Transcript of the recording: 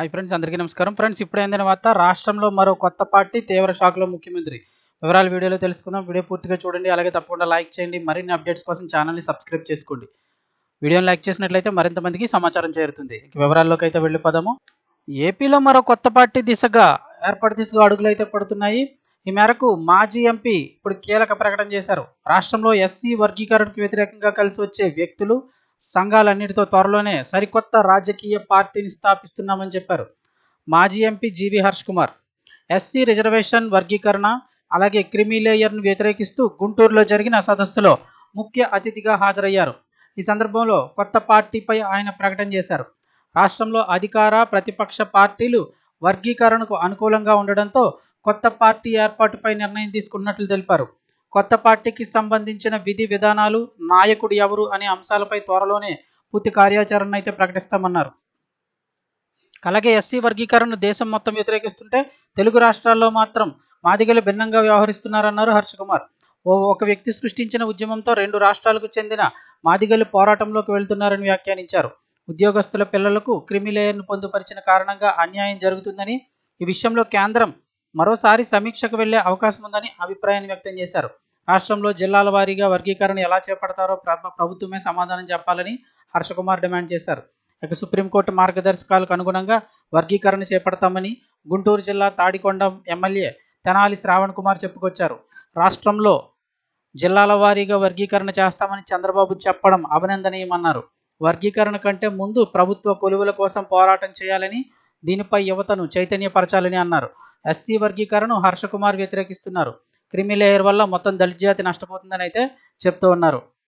Hi friends అందరికీ నమస్కారం. Friends ఇప్పుడు ఏందైన వార్త రాష్ట్రంలో మరో కొత్త పార్టీ తీవ్ర షాక్లో ముఖ్యమంత్రి. వివరాలు వీడియోలో తెలుసుకుందాం. వీడియో పూర్తిగా చూడండి. అలాగే తప్పకుండా లైక్ చేయండి. మరిన్ని అప్డేట్స్ కోసం ఛానల్ని సబ్స్క్రైబ్ చేసుకోండి. వీడియోని లైక్ చేసినట్లయితే మరింత మందికి సమాచారం చేరుతుంది. వివరాల్లోకి అయితే వెళ్ళిపోదాము ఏపీలో మరో కొత్త పార్టీ దిశగా ఏర్పాటు దిశగా అడుగులు అయితే పడుతున్నాయి. ఈ మేరకు మాజీ ఎంపీ ఇప్పుడు కీలక ప్రకటన చేశారు. రాష్ట్రంలో ఎస్సీ వర్గీకరణకు వ్యతిరేకంగా కలిసి వచ్చే వ్యక్తులు సంఘాలన్నిటితో త్వరలోనే సరికొత్త రాజకీయ పార్టీని స్థాపిస్తున్నామని చెప్పారు. మాజీ MP GV Harsh Kumar SC reservation వర్గీకరణ అలాగే క్రిమిలేయర్ను వ్యతిరేకిస్తూ గుంటూరులో జరిగిన సదస్సులో ముఖ్య అతిథిగా హాజరయ్యారు. ఈ సందర్భంలో కొత్త పార్టీపై ఆయన ప్రకటన చేశారు. రాష్ట్రంలో అధికార ప్రతిపక్ష పార్టీలు వర్గీకరణకు అనుకూలంగా ఉండడంతో కొత్త పార్టీ ఏర్పాటుపై నిర్ణయం తీసుకున్నట్లు తెలిపారు. కొత్త పార్టీకి సంబంధించిన విధి విధానాలు నాయకుడు ఎవరు అనే అంశాలపై త్వరలోనే పూర్తి కార్యాచరణ అయితే ప్రకటిస్తామన్నారు. అలాగే ఎస్సీ వర్గీకరణను దేశం మొత్తం వ్యతిరేకిస్తుంటే తెలుగు రాష్ట్రాల్లో మాత్రం మాదిగలు భిన్నంగా వ్యవహరిస్తున్నారన్నారు హర్ష కుమార్. ఓ ఒక వ్యక్తి సృష్టించిన ఉద్యమంతో రెండు రాష్ట్రాలకు చెందిన మాదిగలు పోరాటంలోకి వెళ్తున్నారని వ్యాఖ్యానించారు. ఉద్యోగస్తుల పిల్లలకు క్రిమిలేయర్ను పొందుపరిచిన కారణంగా అన్యాయం జరుగుతుందని ఈ విషయంలో కేంద్రం మరోసారి సమీక్షకు వెళ్ళే అవకాశం ఉందని అభిప్రాయాన్ని వ్యక్తం చేశారు. రాష్ట్రంలో జిల్లాల వారీగా వర్గీకరణ ఎలా చేపడతారో ప్రభ ప్రభుత్వమే సమాధానం చెప్పాలని హర్షకుమార్ డిమాండ్ చేశారు. ఇక సుప్రీంకోర్టు మార్గదర్శకాలకు అనుగుణంగా వర్గీకరణ చేపడతామని గుంటూరు జిల్లా తాడికొండ ఎమ్మెల్యే తెనాలి శ్రావణ్ కుమార్ చెప్పుకొచ్చారు. రాష్ట్రంలో జిల్లాల వారీగా వర్గీకరణ చేస్తామని చంద్రబాబు చెప్పడం అభినందనీయమన్నారు. వర్గీకరణ కంటే ముందు ప్రభుత్వ కొలువుల కోసం పోరాటం చేయాలని దీనిపై యువతను చైతన్యపరచాలని అన్నారు. ఎస్సీ వర్గీకరణను హర్షకుమార్ వ్యతిరేకిస్తున్నారు. క్రిమి లేయర్ వల్ల మొత్తం దళిత జాతి నష్టపోతుందని అయితే చెప్తూ ఉన్నారు.